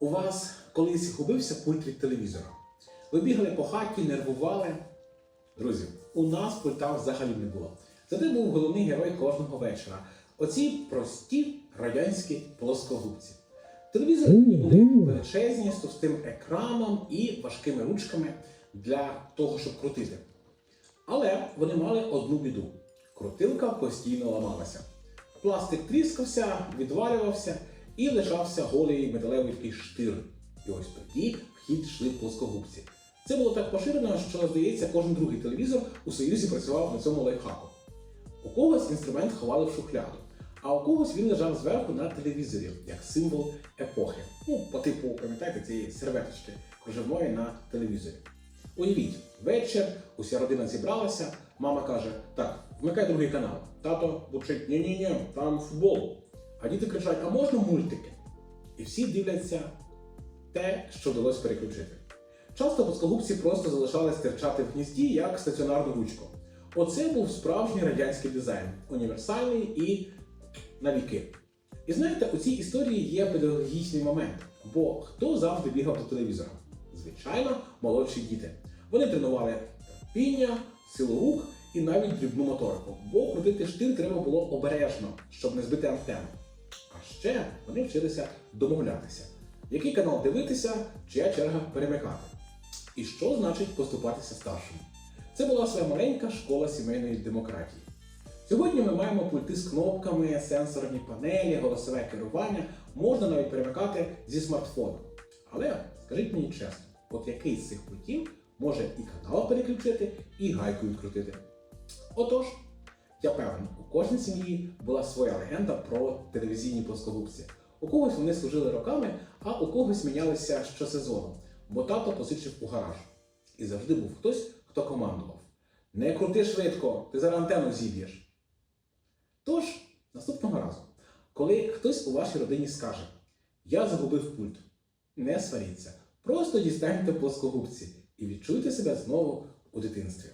У вас колись губився пульт від телевізора. Ви бігали по хаті, нервували. Друзі, у нас пульта взагалі не було. Зате був головний герой кожного вечора. Оці прості радянські плоскогубці. Телевізори були величезні з товстим екраном і важкими ручками для того, щоб крутити. Але вони мали одну біду: крутилка постійно ламалася. Пластик тріскався, відвалювався і лишався голий металевий штир. І ось тоді в хід йшли плоскогубці. Це було так поширено, що, здається, кожен другий телевізор у Союзі працював на цьому лайфхаку. У когось інструмент ховали в шухляду, а у когось він лежав зверху на телевізорі, як символ епохи. Ну, по типу, пам'ятаєте, цієї серветочки кружевної на телевізорі. Уявіть, вечір, уся родина зібралася, мама каже: Так, вмикай другий канал. Тато бурчить, ні-ні-ні, там футбол. А діти кричать: а можна мультики? І всі дивляться те, що вдалося переключити. Часто плоскогубці просто залишались терчати в гнізді як стаціонарну ручку. Оце був справжній радянський дизайн, універсальний і на віки. І знаєте, у цій історії є педагогічний момент, бо хто завжди бігав до телевізора? Звичайно, молодші діти. Вони тренували терпіння, силу рук і навіть дрібну моторику, бо крутити штир треба було обережно, щоб не збити антенну. Ще вони вчилися домовлятися, який канал дивитися, чия черга перемикати. І що значить поступатися старшим? Це була своя маленька школа сімейної демократії. Сьогодні ми маємо пульти з кнопками, сенсорні панелі, голосове керування, можна навіть перемикати зі смартфону. Але скажіть мені чесно, от який з цих пультів може і канал переключити, і гайку відкрутити? Отож, я певен, у кожній сім'ї була своя легенда про телевізійні плоскогубці. У когось вони служили роками, а у когось мінялися щосезону, бо тато посичив у гараж. І завжди був хтось, хто командував. Не крути швидко, ти зараз антенну зіб'єш. Тож, наступного разу, коли хтось у вашій родині скаже: Я загубив пульт, не сваріться, просто дістаньте плоскогубці і відчуйте себе знову у дитинстві.